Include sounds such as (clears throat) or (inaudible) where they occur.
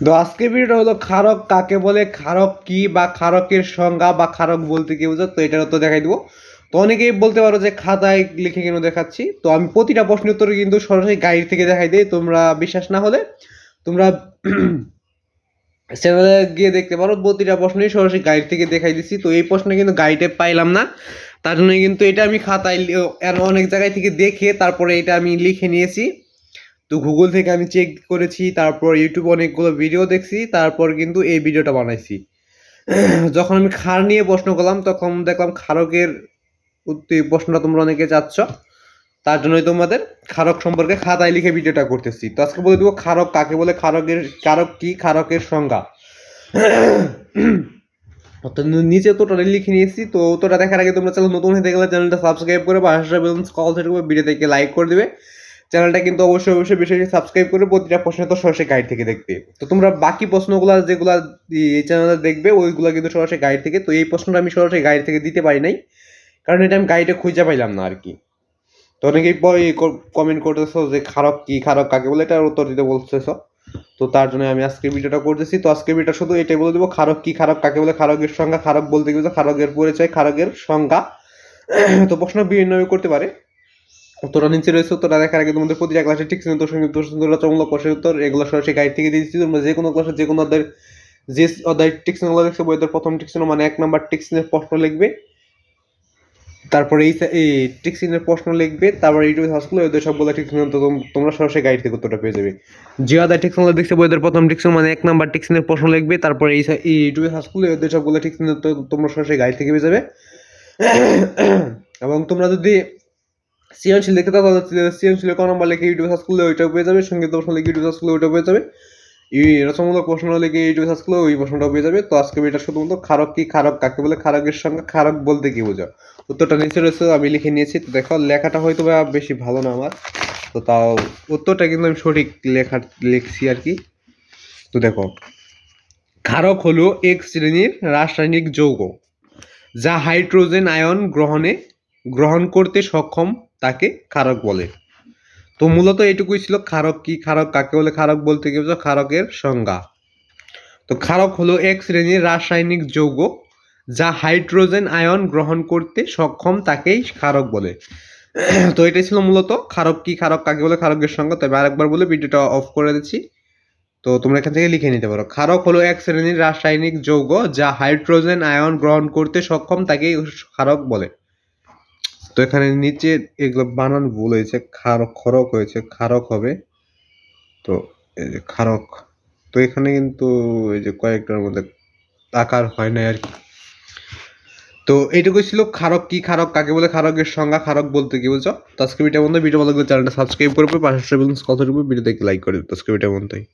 তো আজকে ভিডিওটা হলো ক্ষারক কাকে বলে ক্ষারক কি বা খারকের সংজ্ঞা বা খারক বলতে কি বোঝো? তো এটার উত্তর দেখাই দিব। তো অনেকেই বলতে পারো যে খাতায় লিখে কেন দেখাচ্ছি? তো আমি প্রতিটা প্রশ্নের উত্তর কিন্তু সরাসরি গাইড থেকে দেখাই দিই, তোমরা বিশ্বাস না হলে। তোমরা চ্যানেলে গিয়ে দেখতে পারো, প্রতিটা প্রশ্নই সরাসরি গাইড থেকে দেখাই দিচ্ছি। তো এই প্রশ্নে কিন্তু গাইডে পাইলাম না। তার জন্য কিন্তু এটা আমি খাতায় অনেক জায়গায় থেকে দেখে তারপরে এটা আমি লিখে নিয়েছি। তো গুগল থেকে আমি চেক করেছি, তারপর ইউটিউবে অনেকগুলো ভিডিও দেখছি, তারপর কিন্তু এই ভিডিওটা বানাইছি। (clears throat) যখন আমি খার নিয়ে প্রশ্ন করলাম, তখন দেখলাম খারকের প্রশ্নটা তোমরা অনেকে চাচ্ছ, তার জন্যই তোমাদের খারক সম্পর্কে খাতায় লিখে ভিডিওটা করতেছি। তো আজকে বলে দেবো খারক কাকে বলে, খারকের কারক কি, খারকের সংজ্ঞা। (clears throat) নিচে তো উত্তরটা লিখে নিয়েছি, তো উত্তরটা দেখার আগে তোমরা চ্যানেল নতুন হতে গেলে চ্যানেলটা সাবস্ক্রাইব করে বা হাসা বেলুন কল থেকে ভিডিও থেকে লাইক করে দিবে। চ্যানেলটা কিন্তু অবশ্যই অবশ্যই বেশি বেশি সাবস্ক্রাইব করে প্রতিটা প্রশ্ন তো সরাসরি গাইড থেকে দেখতে। তো তোমরা বাকি প্রশ্নগুলো যেগুলো এই চ্যানেলে দেখবে, ওইগুলো কিন্তু সরাসরি গাইড থেকে তো এই প্রশ্নটা আমি সরাসরি গাইড থেকে দিতে পারি নাই, কারণ এটা আমি গাইডে খুঁজে পাইলাম না আর কি তো অনেকেই কমেন্ট করতেছো যে খারাপ কি, খারাপ কাকে বলে, এটার উত্তর দিতে বলতেছো। তো তার জন্য আমি আজকে ভিডিওটা করতেছি। তো আজকে ভিডিওটা শুধু এটাই বলে দেবো খারক কি, খারাপ কাকে বলে খারকের সংজ্ঞা খারক বলতে গেলে খারকের পরিচয় খারকের সংজ্ঞা। (clears throat) তো প্রশ্ন বিভিন্নভাবে করতে পারে। উত্তরটা নিচে রয়েছে, তোরা দেখার আগে তোমাদের প্রতিটা ক্লাসে ঠিক উত্তর সংগীত সুন্দর রচনামূলক উত্তর এগুলো সরাসরি গাইড থেকে দিয়েছি তোমরা যে কোনো ক্লাসে যে কোনো অধ্যায়ের, যে অধ্যায় টিকশনগুলো দেখছে বইদের প্রথম টিকশন মানে এক নাম্বার টিকশনের প্রশ্ন লিখবে, তারপরে এই এই টিকশনের প্রশ্ন লিখবে, তারপরে ইউটিউব সার্চগুলো ওদের সবগুলো টিকশন তোমরা সরাসরি গাইড থেকে উত্তরটা পেয়ে যাবে। যে অধ্যায় টিকশনগুলো দেখছে বইদের প্রথম টিকশন মানে এক নাম্বার টিকশনের প্রশ্ন লিখবে, তারপরে এই ইউটিউব সার্চগুলো ওদের সবগুলো তো তোমরা সরাসরি গাইড থেকে পেয়ে যাবে। (coughs) এবং তোমরা যদি সৃজনশীল দেখতে তাহলে সৃজনশীল ক নম্বর লিখে ইউটিউব সার্চ করলে ওইটাও পেয়ে যাবে সংগীত প্রশ্ন লিখে ইউটিউব সার্চ করলে ওইটাও পেয়ে যাবে। এই রচনামূলক প্রশ্ন লিখে ইউটিউব সার্চ করলে ওই প্রশ্নটা পেয়ে যাবে। তো আজকে এটা শুধুমাত্র খারক কি খারক, কাকে বলে খারকের সঙ্গে খারক বলতে কি বোঝো? উত্তরটা নিচে রয়েছে, আমি লিখে নিয়েছি। তো দেখো, লেখাটা হয়তো বা বেশি ভালো না আমার। তো তাও উত্তরটা কিন্তু আমি সঠিক লেখা লিখছি আর কি। তো দেখো ক্ষারক হলো এক শ্রেণির রাসায়নিক যৌগ, যা হাইড্রোজেন আয়ন গ্রহণে গ্রহণ করতে সক্ষম তাকে ক্ষারক বলে। তো মূলত এটুকুই ছিল ক্ষারক কি ক্ষারক কাকে বলে ক্ষারক বলতে কি বোঝো ক্ষারকের সংজ্ঞা। তো ক্ষারক হলো এক শ্রেণির রাসায়নিক যৌগ যা হাইড্রোজেন আয়ন গ্রহণ করতে সক্ষম তাকেই ক্ষারক বলে। (clears throat) তো এটাই ছিল মূলত ক্ষারক কি ক্ষারক কাকে বলে ক্ষারকের সংজ্ঞা। তবে আরেকবার বলে ভিডিওটা অফ করে দিচ্ছি। তো তোমরা এখান থেকে লিখে নিতে পারো। ক্ষারক হলো এক শ্রেণির রাসায়নিক যৌগ যা হাইড্রোজেন আয়ন গ্রহণ করতে সক্ষম তাকেই ক্ষারক বলে। তো এখানে নিচে এগুলো বানান ভুল হয়েছে, ক্ষারক খরক হয়েছে, ক্ষারক হবে। তো এই যে ক্ষারক, তো এখানে কিন্তু এই যে কয়েকটার মধ্যে আকার হয় না আর কি। তো এইটুকুই ছিল খারক কি ক্ষারক, কাকে বলে খারকের সংজ্ঞা ক্ষারক বলতে কি বলছো? তো আজকে ভিডিও বন্ধু ভিডিও ভালো লাগলে চ্যানেলটা সাবস্ক্রাইব করবে পাশে কত ভিডিও দেখে লাইক করে দিতে আজকে ভিডিও বন্ধুই